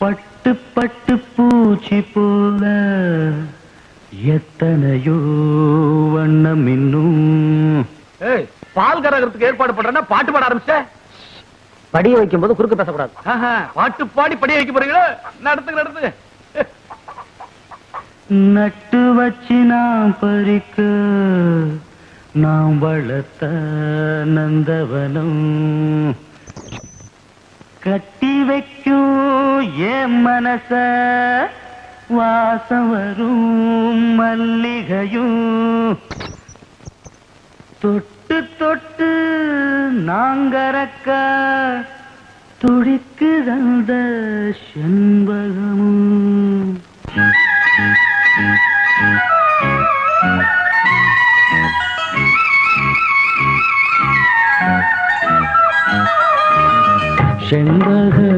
பட்டு பட்டு பூச்சி போல எத்தனையோ வண்ணம் இன்னும். ஏய் பால் கரகத்துக்கு ஏற்பாடு பண்றேன்னா பாட்டு பாட ஆரம்பிச்ச படிய வைக்கும் போது குறுக்கு பேசக்கூடாது. பாட்டு பாடி படிய வைக்க போறீங்களா? நடத்துங்க நடத்துங்க. நட்டு வச்சு நாம் பறிக்க நாம் வளர்த்த நந்தவனம். கட்டி வைக்கும் என் மனச வாசம் வரும் மல்லிகையும். தொட்டு தொட்டு நாங்கறக்க துடிக்குதந்த செண்பகமும். செண்பகம்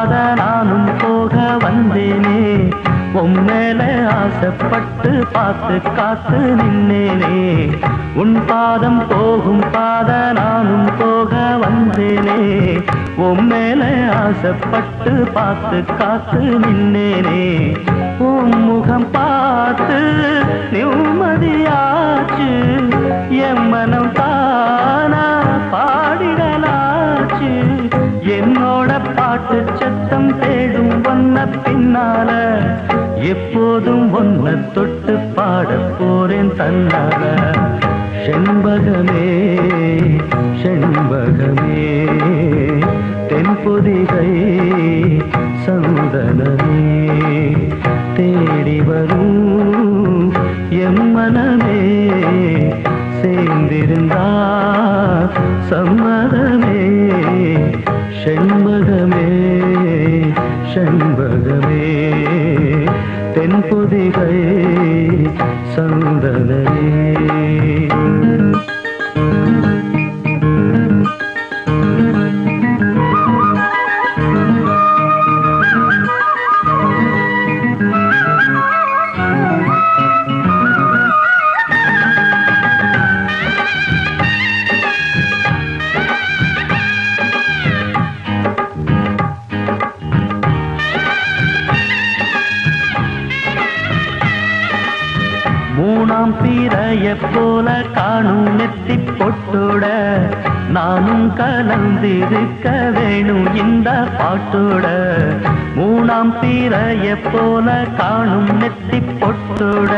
போகாத நானும் போக வந்தேனே. உன் மேல ஆசைப்பட்டு பார்த்து காத்து நின்னேனே. உன் பாதம் போகும் பாத நானும் போக வந்தேனே. உன் மேல ஆசைப்பட்டு பார்த்து காத்து நின்னேனே. பாட்டு சத்தம் தேடும் ஒன்ன பின்னால எப்போதும் ஒன்ன தொட்டு பாட போறேன் தன்னால. செண்பகமே செண்பகமே தென்பொதிகை சந்தனமே தேடி வரும் எம்மனமே சேர்ந்திருந்தா சம்மதமே செண்பகமே தென்பொதிகை சந்தனமே. போல காணும் நெத்தி பொட்டோட? நானும் கலந்திருக்க வேணும் இந்த பாட்டோட. மூணாம் பீரைய போல காணும் நெத்தி பொட்டோட?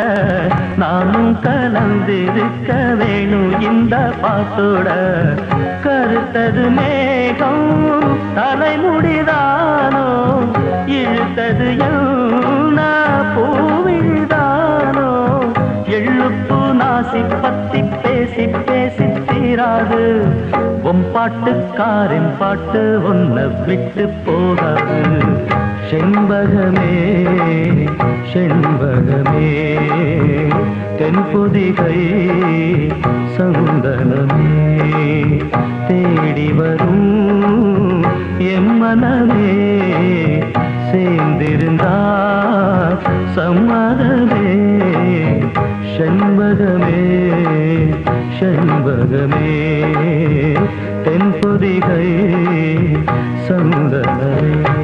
நானும் கலந்திருக்க வேணும் இந்த பாட்டோட. கருத்தது மேகம் தலைமுடிதானோ இழுத்தது என்ன பாட்டுக்காரின் பாட்டு உன்னை விட்டு போகாது. செண்பகமே செண்பகமே. தென்புதிகை சந்தனமே. தேடி வரும் எம்மனமே சேர்ந்திருந்தா சம்மதமே. செண்பகமே செண்பகமே. தென்பொதிகை சந்தனமே.